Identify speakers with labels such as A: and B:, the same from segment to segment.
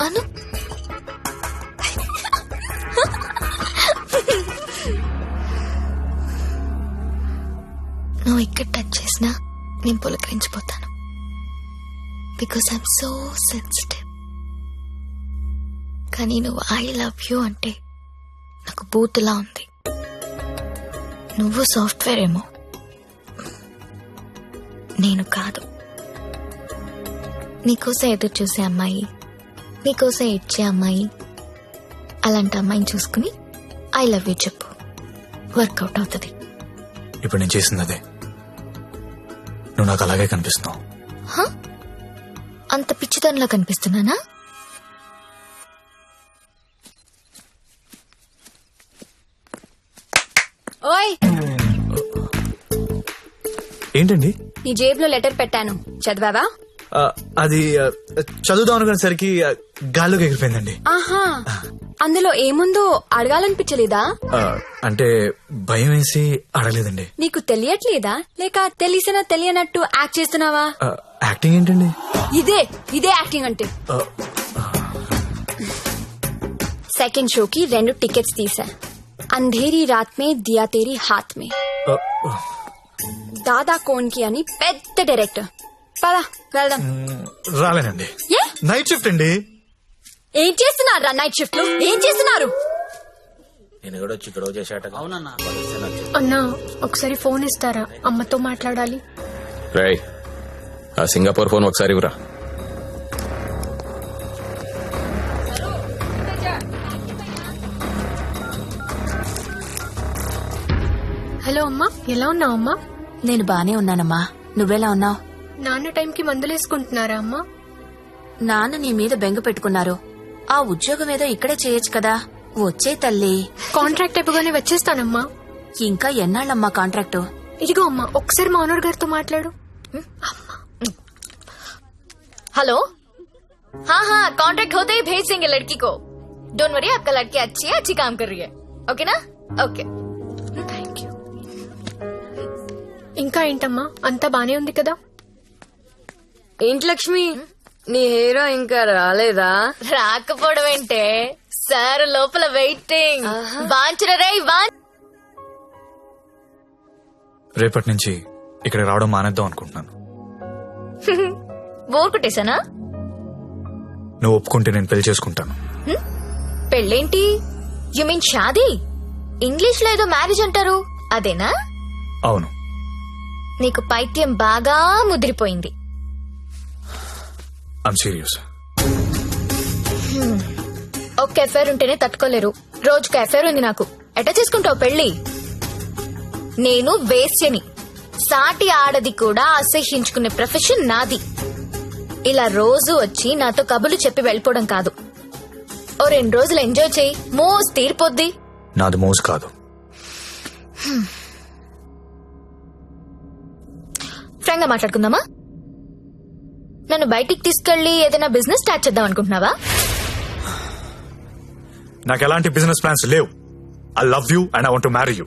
A: అను. నువ్వు ఇక్కడ టచ్ చేసినా నేను పులకరించిపోతాను. బికాస్ ఐఎమ్ సో సెన్సిటివ్ కానీ నువ్వు ఐ లవ్ యూ అంటే నాకు బూతులా ఉంది. నువ్వు సాఫ్ట్వేర్ ఏమో. నేను కాదు. నీకోసం ఎదురు చూసే అమ్మాయి నీకోసం ఇచ్చే అమ్మాయి అలాంటి అమ్మాయిని చూసుకుని ఐ లవ్ యూ చెప్పు. వర్కౌట్ అవుతుంది.
B: ఇప్పుడు నేను చేసింది అదే. నువ్వు నాకు అలాగే కనిపిస్తున్నావు.
A: అంత పిచ్చితనంలో కనిపిస్తున్నానా?
C: ఓయ్!
B: ఏంటండి?
C: నీ జేబులో లెటర్ పెట్టాను. చదివావా?
B: అది చదువుదాం అనుకునేసరికి గాల్లోకి ఎగిరిపోయిందండి.
C: ఆహా. అందులో ఏముందో అడగాలనిపించలేదా?
B: అంటే భయం వేసి అడగలేదండి.
C: నీకు తెలియట్లేదా? లేక తెలిసినా తెలియనట్టు యాక్ట్ చేస్తున్నావా?
B: యాక్టింగ్ ఏంటండి?
C: ఇదే ఇదే యాక్టింగ్ అంటే. సెకండ్ షోకి రెండు టికెట్స్ తీసా. అంధేరి రాత్ మే దియా తేరీ హాత్ మే. దాదా కోన్కి అని పెద్ద డైరెక్టర్. పదా వెళ్దాం.
B: రాలేనండి.
C: ఏ?
B: నైట్ షిఫ్ట్ అండి.
C: ఏం చేస్తున్నారు నైట్ షిఫ్ట్లో? ఏం చేస్తున్నారు?
D: నేను కూడా వచ్చి గొడవ చేశాట
E: అన్నా ఒకసారి ఫోన్ ఇస్తారా? అమ్మతో మాట్లాడాలి.
D: రై ఆ సింగపూర్ ఫోన్ ఒకసారి ఇవ్వరా.
E: హలో అమ్మా ఎలా ఉన్నావు అమ్మా?
F: నేను బానే ఉన్నానమ్మా. నువ్వెలా ఉన్నావు?
E: నాన్న టైంకి మందులేసుకుంటున్నారా అమ్మా
F: నాన్న నీ మీద బెంగ పెట్టుకున్నారు ఆ ఉద్యోగం ఏదో ఇక్కడే చేయొచ్చు కదా వచ్చే తల్లి
E: కాంట్రాక్ట్ అయిపోగానే వచ్చేస్తానమ్మా
F: ఇంకా ఎన్నాళ్ళమ్మా కాంట్రాక్టు
E: ఇదిగో అమ్మా ఒకసారి మా ఓనర్ గారితో మాట్లాడు
A: हेलो हाँ हाँ कॉन्ट्रैक्ट होते ही भेज देंगे लड़की को डोंट वरी आपका लड़की अच्छी है अच्छी काम कर रही है ओके ना ओके
E: థ్యాంక్ యూ ఇంకా ఏంటమ్మా అంతా బానే ఉంది కదా
G: ఏంటి లక్ష్మి? నీ హీరో ఇంకా రాలేదా?
A: రాకపోవడం ఏంటే? సార్ లోపల వెయిటింగ్. వాంచర వాన్
B: రేపటి నుంచి ఇక్కడ రావడం మానేద్దాం అనుకుంటున్నాను.
A: బోర్ కొట్టేశానా
B: నువ్వు ఒప్పుకుంటే నేను పెళ్ళి చేసుకుంటాను.
A: పెళ్ళేంటి? You mean Shaadi? ఇంగ్లీష్లో ఏదో మ్యారేజ్ అంటారు. అదేనా?
B: అవును.
A: నీకు పైత్యం బాగా ముదిరిపోయింది.
B: ఐమ్ సీరియస్
A: ఒక్క ఎఫైర్ ఉంటేనే తట్టుకోలేరు. రోజుకు ఎఫైర్ ఉంది నాకు. ఎట చేసుకుంటావు పెళ్ళి నేను వేశ్యని. సాటి ఆడది కూడా అసహ్యించుకునే ప్రొఫెషన్ నాది. ఇలా రోజు వచ్చి నాతో కబులు చెప్పి వెళ్ళిపోవడం కాదు. ఓ రెండు రోజులు ఎంజాయ్ చేయి. మోస్ తీరిపోద్ది.
B: నాది మోజు కాదు.
A: ఫ్రాంక్గా మాట్లాడుకుందామా? నన్ను బయటికి తీసుకెళ్ళి ఏదైనా బిజినెస్ స్టార్ట్ చేద్దాం అనుకుంటున్నావా?
B: నాకు ఎలాంటి బిజినెస్ ప్లాన్స్ లేవు. I love you and I want marry you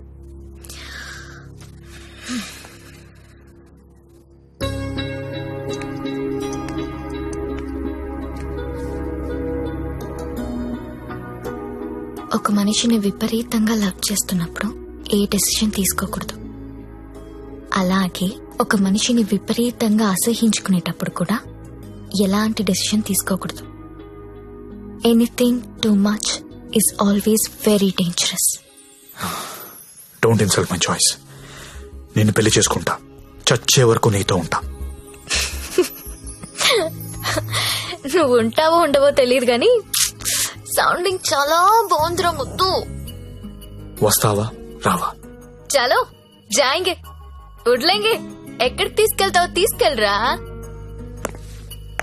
A: ఒక మనిషిని విపరీతంగా లవ్ చేస్తున్నప్పుడు ఏ డెసిషన్ తీసుకోకూడదు. అలాగే ఒక మనిషిని విపరీతంగా అసహించుకునేటప్పుడు కూడా ఎలాంటి డెసిషన్ తీసుకోకూడదు. Anything too much is always very dangerous
B: don't insult my choice నేను పెళ్ళి చేసుకుంటా. చచ్చే వరకు నీతో ఉంటా.
A: నువ్వు ఉంటావో ఉండవో తెలియదు కానీ సౌండింగ్ చాలా బాగుందిరా ముద్దు.
B: వస్తావా? రావా.
A: చలో జాయింగే. వడ్లేంగే. ఎక్కడికి తీసుకెళ్తావు తీసుకెళ్ళరా?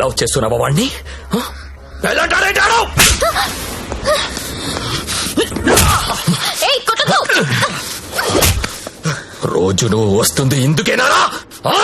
D: లవ్ చేస్తున్నావా వాణ్ణి? రోజు నువ్వు వస్తుంది ఇందుకేనా? ఆ?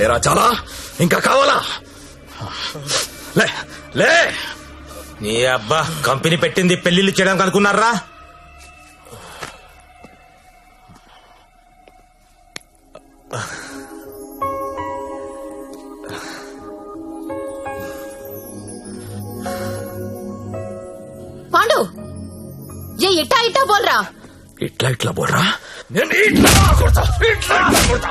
D: లేరా చాలా? ఇంకా కావాలా? లే లే!
H: నీ అబ్బా కంపెనీ పెట్టింది పెళ్ళిళ్ళు చేయడానికి అనుకున్నారా
A: పాండు! ఏ ఇట్టా ఇట్టా బోల్రా?
D: ఇట్లా ఇట్లా బోర్రా నేను ఇట్లా కొడతా ఇట్లా కొడతా.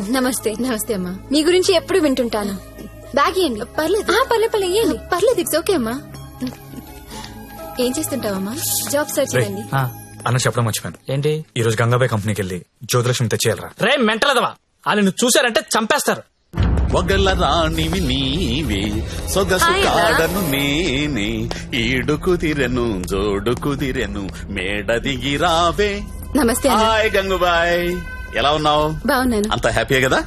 C: నమస్తే
A: నమస్తే అమ్మా.
C: మీ గురించి ఎప్పుడు వింటుంటాను. బ్యాగ్ ఇవ్వండి
A: పర్లేదు.
C: ఆ, పర్లే పర్లే ఇయ్యండి.
A: పర్లేదు ఇట్స్ ఓకే అమ్మా.
C: ఏం చేస్తుంటావమ్మా? జాబ్ సర్చ్
B: రేయ్, ఆ, అన్న చెప్పడం మర్చిపోయాను.
I: ఏంటి?
B: ఈ రోజు గంగాబాయ్ కంపెనీకి వెళ్ళి జ్యోతిలక్ష్మి తెచ్చేయాలరా.
I: రే మెంటలదవా వాళ్ళు నువ్వు చూసారంటే చంపేస్తారు.
J: ఒగల రాణివి నీవే సొగసు కాడను నేనే ఈడు కుదిరెను జోడు కుదిరెను మేడ దిగి రావే.
C: నమస్తే
J: హాయ్ గంగుబాయ్. ఎలా ఉన్నావు?
C: బాగున్నాను.
J: అంత హ్యాపీయే కదా?